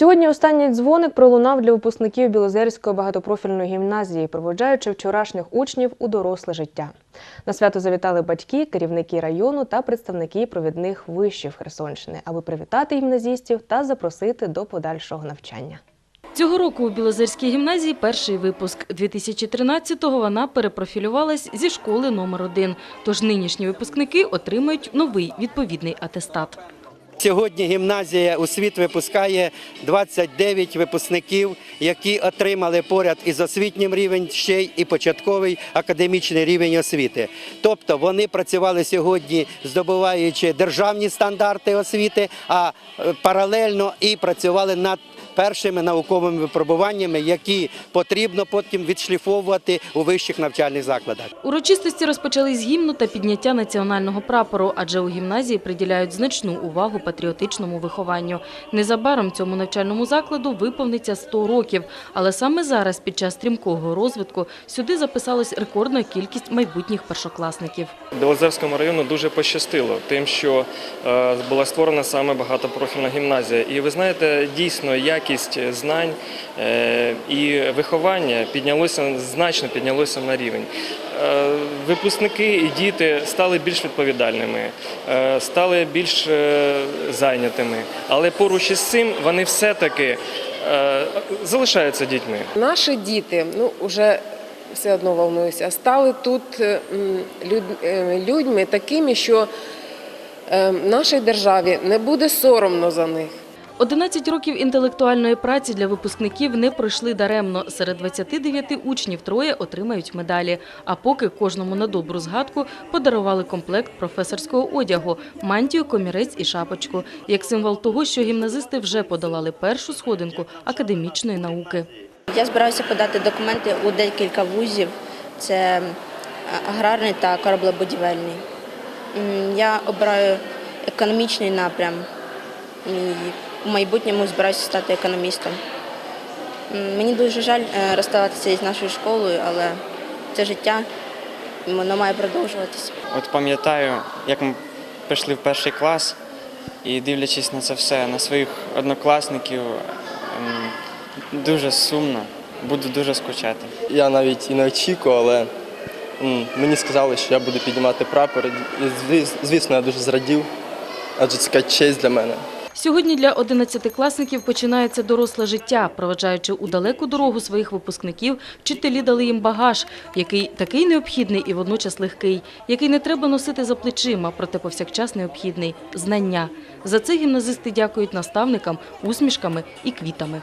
Сьогодні останній дзвоник пролунав для випускників Білозерської багатопрофільної гімназії, проводжаючи вчорашніх учнів у доросле життя. На свято завітали батьки, керівники району та представники провідних вишів Херсонщини, аби привітати гімназістів та запросити до подальшого навчання. Цього року у Білозерській гімназії перший випуск. 2013-го вона перепрофілювалась зі школи номер 1 Тож нинішні випускники отримають новий відповідний атестат. Сьогодні гімназія у світ випускає 29 випускників, які отримали поряд із освітнім рівень ще й і початковий академічний рівень освіти. Тобто вони працювали сьогодні, здобуваючи державні стандарти освіти, а е, паралельно і працювали над першими науковими випробуваннями, які потрібно потім відшліфовувати у вищих навчальних закладах. Урочистості розпочали з гімну та підняття національного прапору, адже у гімназії приділяють значну увагу патріотичному вихованню. Незабаром цьому навчальному закладу виповниться 100 років, але саме зараз, під час стрімкого розвитку, сюди записалась рекордна кількість майбутніх першокласників. Білозерському району дуже пощастило тим, що е, була створена саме багатопрофільна гімназія. І ви знаєте, дійсно якість знань е, і виховання піднялося значно піднялося на рівень. Е, Випускники і діти стали більш відповідальними, е, стали більш е, зайнятими, але поруч із цим вони все-таки е, залишаються дітьми. Наші діти, ну вже все одно волнуюся, стали тут е, е, людьми такими, що е, нашій державі не буде соромно за них. 11 років інтелектуальної праці для випускників не пройшли даремно. Серед 29 учнів троє отримають медалі. А поки кожному на добру згадку подарували комплект професорського одягу, мантію, комірець і шапочку, як символ того, що гімназисти вже подолали першу сходинку академічної науки. Я збираюся подати документи у декілька вузів. Це аграрний та кораблебудівельний. Я обираю економічний напрям і в майбутньому збираюся стати економістом. Мені дуже жаль е, розставатися із нашою школою, але це життя, воно має продовжуватися. От пам'ятаю, як ми прийшли в перший клас і дивлячись на це все, на своїх однокласників, ем, дуже сумно, буду дуже скучати. Я навіть і не очікував, але мені сказали, що я буду піднімати прапор. І звісно, я дуже зрадів, адже це така честь для мене. Сьогодні для 11-класників починається доросле життя. Проведжаючи у далеку дорогу своїх випускників, вчителі дали їм багаж, який такий необхідний і водночас легкий, який не треба носити за плечима, проте повсякчас необхідний – знання. За це гімназисти дякують наставникам усмішками і квітами.